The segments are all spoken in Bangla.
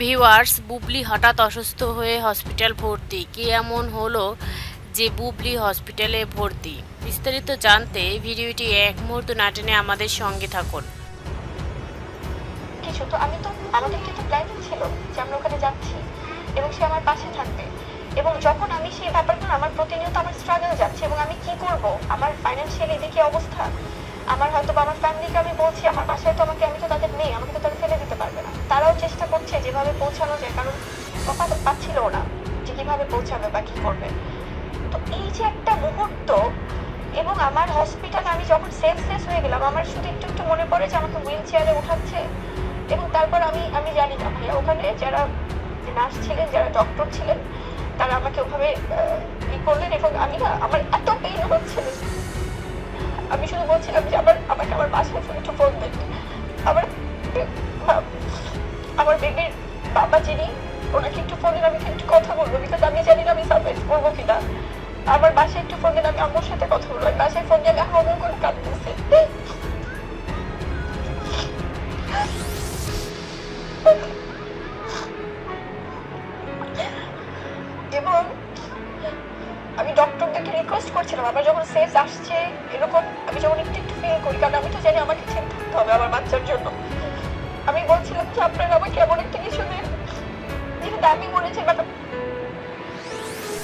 ভিউয়ার্স, বুবলি হঠাৎ অসুস্থ হয়ে হসপিটাল ভর্তি। কে এমন হলো যে বুবলি হসপিটালে ভর্তি? বিস্তারিত জানতে ভিডিওটি এক মুহূর্ত না টেনে আমাদের সঙ্গে থাকুন। কিছু তো আমি তো আমাদের কিন্তু প্ল্যানিং ছিল যে আমরা ওখানে যাচ্ছি এবং সে আমার পাশে থাকবে। এবং যখন আমি সেই ব্যাপারগুলো, আমার প্রতিনিয়ত আমার স্ট্রাগল যাচ্ছে এবং আমি কি করব? আমার ফাইন্যান্সিয়াল এদিকে অবস্থা? আমার হয়তো বা আমার ফ্যামিলিকে আমি বলছি, আমার বাসায় তো আমাকে আমি পৌঁছানো যায়, কারণ কথা তো পাচ্ছিল না যে কীভাবে পৌঁছাবে বা কি করবে। তো এই যে একটা মুহূর্ত, এবং আমার হসপিটালে আমি যখন সেন্সলেস হয়ে গেলাম, আমার শুধু একটু একটু মনে পড়ে যে আমাকে হুইল চেয়ারে উঠাচ্ছে, এবং তারপর আমি আমি জানি না ভাইয়া, ওখানে যারা নার্স ছিলেন, যারা ডক্টর ছিলেন, তারা আমাকে ওভাবে ই করলেন, এবং আমি না, আমার এত পেইন হচ্ছিল আমি শুধু বলছিলাম যে আমার আমাকে আমার বাসায় ফোন একটু ফোন দেন। আমার আমার বেবির বাবা যিনি, ওনাকে একটু ফোন আমি একটু কথা বলব বিকজ আমি জানি না আমি সার্ভাইভ করব কিনা। আমার বাসায় একটু ফোন আমি আম্মুর সাথে কথা বলব। বাসায় ফোন দিয়ে আমি হাওয়া করে কাঁদতেছি। এবং আমি ডক্টরদেরকে রিকোয়েস্ট করছিলাম, আমার যখন সেন্স আসছে, এরকম আমি যখন একটু একটু ফিল করি, কারণ আমি তো জানি আমাকে ঠিক থাকতে হবে আমার বাচ্চার জন্য। আমি বলছিলাম যে, আপনারা আমাকে এমন মনে চাই বাট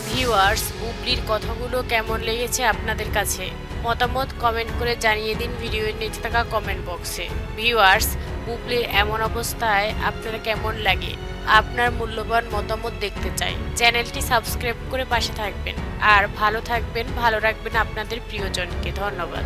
ভিউয়ার্স বুবলির কথাগুলো কেমন লেগেছে আপনাদের কাছে? মতামত কমেন্ট করে জানিয়ে দিন ভিডিওর নিচে থাকা কমেন্ট বক্সে ভিউয়ার্স বুবলির এমন অবস্থায় আপনারা কেমন লাগে? আপনার মূল্যবান মতামত দেখতে চাই। চ্যানেলটি সাবস্ক্রাইব করে পাশে থাকবেন। আর ভালো থাকবেন, ভালো রাখবেন আপনাদের প্রিয়জনকে। ধন্যবাদ।